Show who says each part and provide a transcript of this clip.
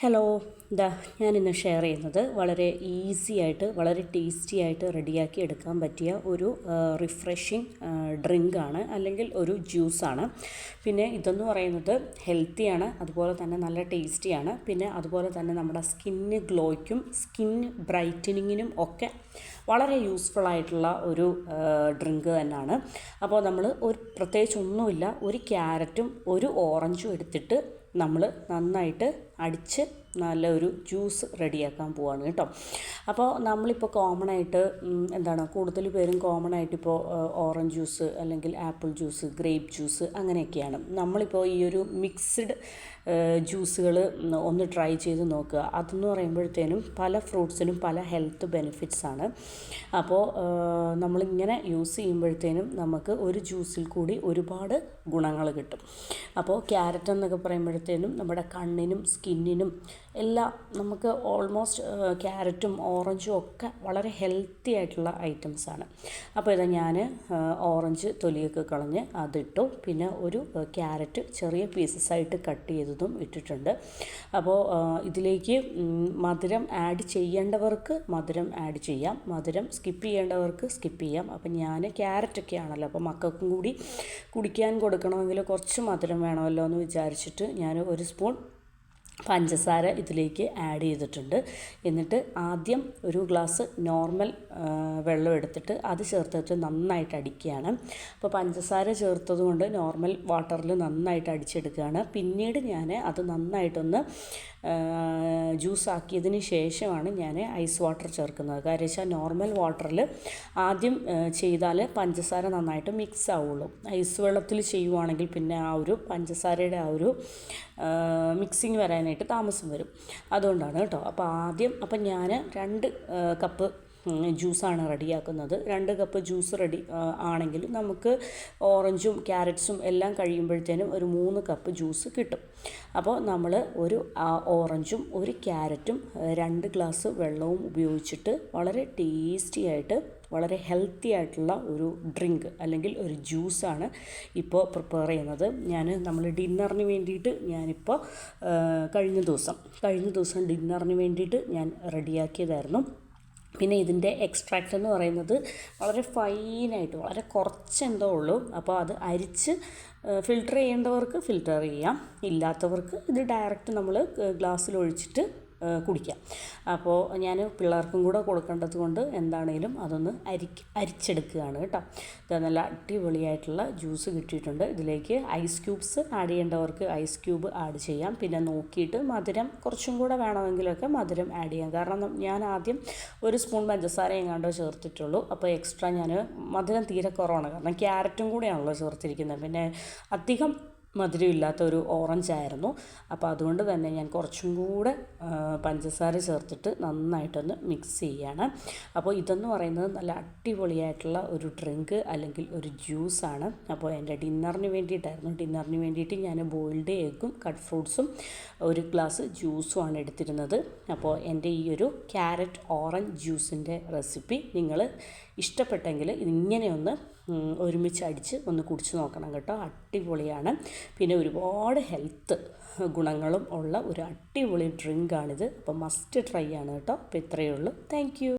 Speaker 1: Hello ഇതാ ഞാനിന്ന് share ചെയ്യുന്നത് വളരെ ഈസി ആയിട്ട് വളരെ ടേസ്റ്റി ആയിട്ട് റെഡിയാക്കി എടുക്കാൻ പറ്റിയ ഒരു റിഫ്രഷിങ് ഡ്രിങ്കാണ് അല്ലെങ്കിൽ ഒരു ജ്യൂസാണ് പിന്നെ ഇതെന്ന് പറയുന്നത് ഹെൽത്തിയാണ് അതുപോലെ തന്നെ നല്ല ടേസ്റ്റിയാണ് പിന്നെ അതുപോലെ തന്നെ നമ്മുടെ സ്കിന്ന് ഗ്ലോയ്ക്കും സ്കിൻ ബ്രൈറ്റനിങ്ങിനും ഒക്കെ വളരെ യൂസ്ഫുൾ ആയിട്ടുള്ള ഒരു ഡ്രിങ്ക് തന്നെയാണ്. അപ്പോൾ നമ്മൾ ഒരു പ്രത്യേകിച്ച് ഒന്നുമില്ല ഒരു ക്യാരറ്റും ഒരു ഓറഞ്ചും എടുത്തിട്ട് നമ്മൾ നന്നായിട്ട് അടിച്ച് നല്ല ഒരു ജ്യൂസ് റെഡിയാക്കാൻ പോവാണ് കേട്ടോ. അപ്പോൾ നമ്മളിപ്പോൾ കോമൺ ആയിട്ട് എന്താണ് കൂടുതൽ പേരും കോമൺ ആയിട്ട് ഇപ്പോൾ ഓറഞ്ച് ജ്യൂസ് അല്ലെങ്കിൽ ആപ്പിൾ ജ്യൂസ് ഗ്രേപ്പ് ജ്യൂസ് അങ്ങനെയൊക്കെയാണ്. നമ്മളിപ്പോൾ ഈ ഒരു മിക്സ്ഡ് ജ്യൂസുകൾ ഒന്ന് ട്രൈ ചെയ്ത് നോക്കുക. അതെന്ന് പറയുമ്പോഴത്തേനും പല ഫ്രൂട്ട്സിനും പല ഹെൽത്ത് ബെനിഫിറ്റ്സ് ആണ്. അപ്പോൾ നമ്മളിങ്ങനെ യൂസ് ചെയ്യുമ്പോഴത്തേനും നമുക്ക് ഒരു ജ്യൂസിൽ കൂടി ഒരുപാട് ഗുണങ്ങൾ കിട്ടും. അപ്പോൾ ക്യാരറ്റ് എന്നൊക്കെ പറയുമ്പോഴത്തേനും നമ്മുടെ കണ്ണിനും സ്കിന്നിനും എല്ലാം നമുക്ക് ഓൾമോസ്റ്റ് ക്യാരറ്റും ഓറഞ്ചും ഒക്കെ വളരെ ഹെൽത്തി ആയിട്ടുള്ള ഐറ്റംസ് ആണ്. അപ്പോൾ ഇതാ ഞാൻ ഓറഞ്ച് തൊലിയൊക്കെ കളഞ്ഞ് അതിട്ടു. പിന്നെ ഒരു ക്യാരറ്റ് ചെറിയ പീസസ് ആയിട്ട് കട്ട് ചെയ്തതും ഇട്ടിട്ടുണ്ട്. അപ്പോൾ ഇതിലേക്ക് മധുരം ആഡ് ചെയ്യേണ്ടവർക്ക് മധുരം ആഡ് ചെയ്യാം. മധുരം സ്കിപ്പ് ചെയ്യേണ്ടവർക്ക് സ്കിപ്പ് ചെയ്യാം. അപ്പം ഞാൻ ക്യാരറ്റൊക്കെ ആണല്ലോ അപ്പോൾ മക്കൾക്കും കൂടി കുടിക്കാൻ കൊടുക്കണമെങ്കിൽ കുറച്ച് മധുരം വേണമല്ലോ എന്ന് വിചാരിച്ചിട്ട് ഞാൻ ഒരു സ്പൂൺ പഞ്ചസാര ഇതിലേക്ക് ആഡ് ചെയ്തിട്ടുണ്ട്. എന്നിട്ട് ആദ്യം ഒരു ഗ്ലാസ് നോർമൽ വെള്ളം എടുത്തിട്ട് അത് ചേർത്തിട്ട് നന്നായിട്ട് അടിക്കുകയാണ്. അപ്പോൾ പഞ്ചസാര ചേർത്തത് കൊണ്ട് നോർമൽ വാട്ടറിൽ നന്നായിട്ട് അടിച്ചെടുക്കുകയാണ്. പിന്നീട് ഞാൻ അത് നന്നായിട്ടൊന്ന് ജ്യൂസ് ആക്കിയതിന് ശേഷമാണ് ഞാൻ ഐസ് വാട്ടർ ചേർക്കുന്നത്. കാര്യം വെച്ചാൽ നോർമൽ വാട്ടറിൽ ആദ്യം ചെയ്താൽ പഞ്ചസാര നന്നായിട്ട് മിക്സ് ആവുള്ളൂ. ഐസ് വെള്ളത്തിൽ ചെയ്യുവാണെങ്കിൽ പിന്നെ ആ ഒരു പഞ്ചസാരയുടെ ആ ഒരു മിക്സിങ് വരാനായിട്ട് താമസം വരും. അതുകൊണ്ടാണ് കേട്ടോ. അപ്പോൾ ആദ്യം അപ്പം ഞാൻ രണ്ട് കപ്പ് ജ്യൂസാണ് റെഡിയാക്കുന്നത്. രണ്ട് കപ്പ് ജ്യൂസ് റെഡി ആണെങ്കിൽ നമുക്ക് ഓറഞ്ചും ക്യാരറ്റ്സും എല്ലാം കഴിയുമ്പോഴത്തേനും ഒരു മൂന്ന് കപ്പ് ജ്യൂസ് കിട്ടും. അപ്പോൾ നമ്മൾ ഒരു ഓറഞ്ചും ഒരു ക്യാരറ്റും രണ്ട് ഗ്ലാസ് വെള്ളവും ഉപയോഗിച്ചിട്ട് വളരെ ടേസ്റ്റി ആയിട്ട് വളരെ ഹെൽത്തി ആയിട്ടുള്ള ഒരു ഡ്രിങ്ക് അല്ലെങ്കിൽ ഒരു ജ്യൂസാണ് ഇപ്പോൾ പ്രിപ്പയർ ചെയ്യുന്നത്. ഞാൻ നമ്മൾ ഡിന്നറിന് വേണ്ടിയിട്ട് ഞാനിപ്പോൾ കഴിഞ്ഞ ദിവസം കഴിഞ്ഞ ദിവസം ഡിന്നറിന് വേണ്ടിയിട്ട് ഞാൻ റെഡിയാക്കിയതായിരുന്നു. പിന്നെ ഇതിന്റെ എക്സ്ട്രാക്റ്റ് എന്ന് പറയുന്നത് വളരെ ഫൈനായിട്ട് വളരെ കുറച്ചെന്തോ ഉള്ളൂ. അപ്പോൾ അത് അരിച്ച് ഫിൽട്ടർ ചെയ്യേണ്ടവർക്ക് ഫിൽട്ടർ ചെയ്യാം. ഇല്ലാത്തവർക്ക് ഇത് ഡയറക്റ്റ് നമ്മൾ ഗ്ലാസ്സിൽ ഒഴിച്ചിട്ട് കുടിക്കാം. അപ്പോൾ ഞാൻ പിള്ളേർക്കും കൂടെ കൊടുക്കേണ്ടത് കൊണ്ട് എന്താണേലും അതൊന്ന് അരി അരിച്ചെടുക്കുകയാണ് കേട്ടോ. ഇത് നല്ല അടിപൊളിയായിട്ടുള്ള ജ്യൂസ് കിട്ടിയിട്ടുണ്ട്. ഇതിലേക്ക് ഐസ് ക്യൂബ്സ് ആഡ് ചെയ്യേണ്ടവർക്ക് ഐസ് ക്യൂബ് ആഡ് ചെയ്യാം. പിന്നെ നോക്കിയിട്ട് മധുരം കുറച്ചും കൂടെ വേണമെങ്കിലൊക്കെ മധുരം ആഡ് ചെയ്യാം. കാരണം ഞാൻ ആദ്യം ഒരു സ്പൂൺ പഞ്ചസാര എങ്ങാണ്ടോ ചേർത്തിട്ടുള്ളൂ. അപ്പോൾ എക്സ്ട്രാ ഞാൻ മധുരം തീരെ കുറവാണ്. കാരണം ക്യാരറ്റും കൂടെയാണല്ലോ ചേർത്തിരിക്കുന്നത്. പിന്നെ അധികം മധുരമില്ലാത്ത ഒരു ഓറഞ്ച് ആയിരുന്നു. അപ്പോൾ അതുകൊണ്ട് തന്നെ ഞാൻ കുറച്ചും കൂടെ പഞ്ചസാര ചേർത്തിട്ട് നന്നായിട്ടൊന്ന് മിക്സ് ചെയ്യുകയാണ് അപ്പോൾ ഇതെന്ന് പറയുന്നത് നല്ല അടിപൊളിയായിട്ടുള്ള ഒരു ഡ്രിങ്ക് അല്ലെങ്കിൽ ഒരു ജ്യൂസാണ് അപ്പോൾ എന്റെ ഡിന്നറിന് വേണ്ടിയിട്ടായിരുന്നു. ഡിന്നറിന് വേണ്ടിയിട്ട് ഞാൻ ബോയിൽഡ് എഗ്ഗും കട്ട് ഫ്രൂട്ട്സും ഒരു ഗ്ലാസ് ജ്യൂസുമാണ് എടുത്തിരുന്നത്. അപ്പോൾ എന്റെ ഈ ഒരു ക്യാരറ്റ് ഓറഞ്ച് ജ്യൂസിന്റെ റെസിപ്പി നിങ്ങൾ ഇഷ്ടപ്പെട്ടെങ്കിൽ ഇതിങ്ങനെയൊന്ന് ഒരുമിച്ച് അടിച്ച് ഒന്ന് കുടിച്ച് നോക്കണം കേട്ടോ. അടിപൊളിയാണ്. പിന്നെ ഒരുപാട് ഹെൽത്ത് ഗുണങ്ങളും ഉള്ള ഒരു അടിപൊളി ഡ്രിങ്കാണിത് അപ്പോൾ മസ്റ്റ് ട്രൈ ആണ് കേട്ടോ. അപ്പോൾ ഇത്രയേ ഉള്ളൂ. താങ്ക്